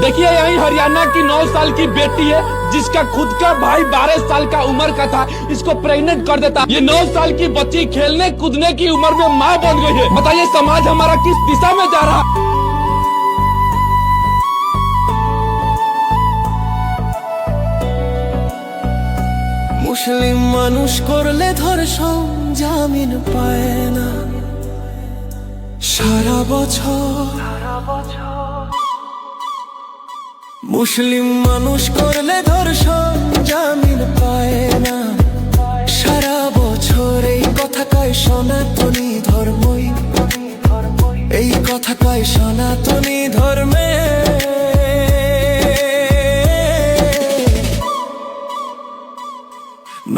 देखिए यही हरियाणा की नौ साल की बेटी है जिसका खुद का भाई बारह साल का उम्र का था इसको प्रेग्नेंट कर देता ये नौ साल की बच्ची खेलने कूदने की उम्र में माँ बन गई है बताइए समाज हमारा किस दिशा में जा रहा है মুসলিম মানুষ করলে ধর্ষণ জামিন পায় না সারা বছর মুসলিম মানুষ করলে ধর্ষণ জামিন পায় না। সারা বছর এই কথা কয় সনাতনী ধর্মই। এই কথা কয় সনাতনী ধর্মে।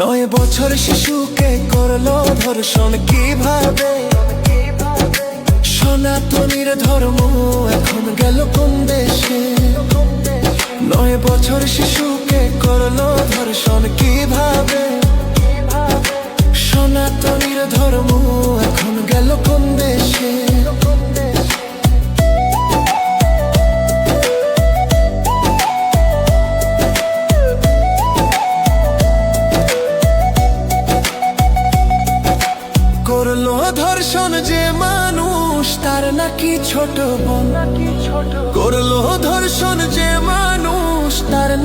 নয় বছর শিশুকে করল ধর্ষণ কীভাবে? সনাতনীর ধর্ম এখন গেল কোন দেশে? নয় বছর শিশুকে করল ধর্ষণ কীভাবে? সনাতনীর ধর্ম এখন গেল কোন দেশে? করল ধর্ষণ যে মানুষ, তার নাকি ছোট বোন। করল ধর্ষণ যে মানুষ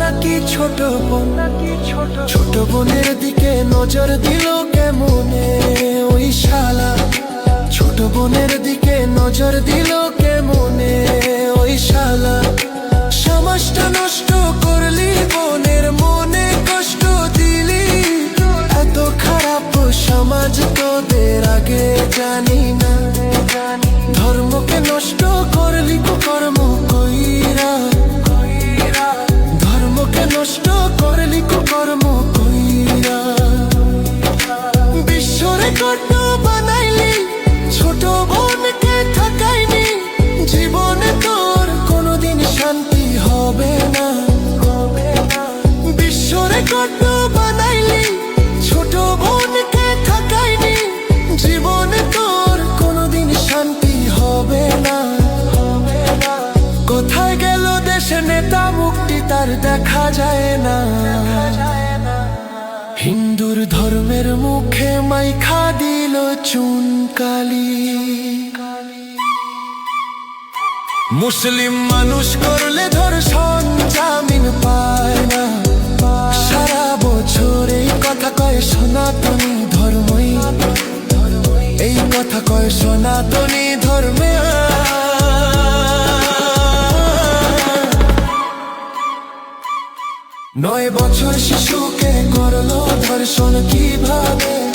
নাকি ছোট বোন? নাকি ছোট বোনের দিকে নজর দিল কেমনে ওই শালা? ছোট বোনের দিকে নজর দিল কেমনে ওই শালা? সমাজটা নষ্ট করলি, বোনের মনে কষ্ট দিলি। এত খারাপ সমাজ তোদের আগে জানি না। ধর্মকে নষ্ট রেকর্ড বানাইলি কোনোদিন শান্তি হবে কোথায় দেশে নেতা মুক্তি তার দেখা যায় না। হিন্দুর ধর্মের মুখে মাইখা দিল চুনকালি। মুসলিম মানুষ করলে ধর্ষণ কথা কয় সনাতনী ধর্মে। নয় বছর শিশুকে করল ধর্ষণ কীভাবে?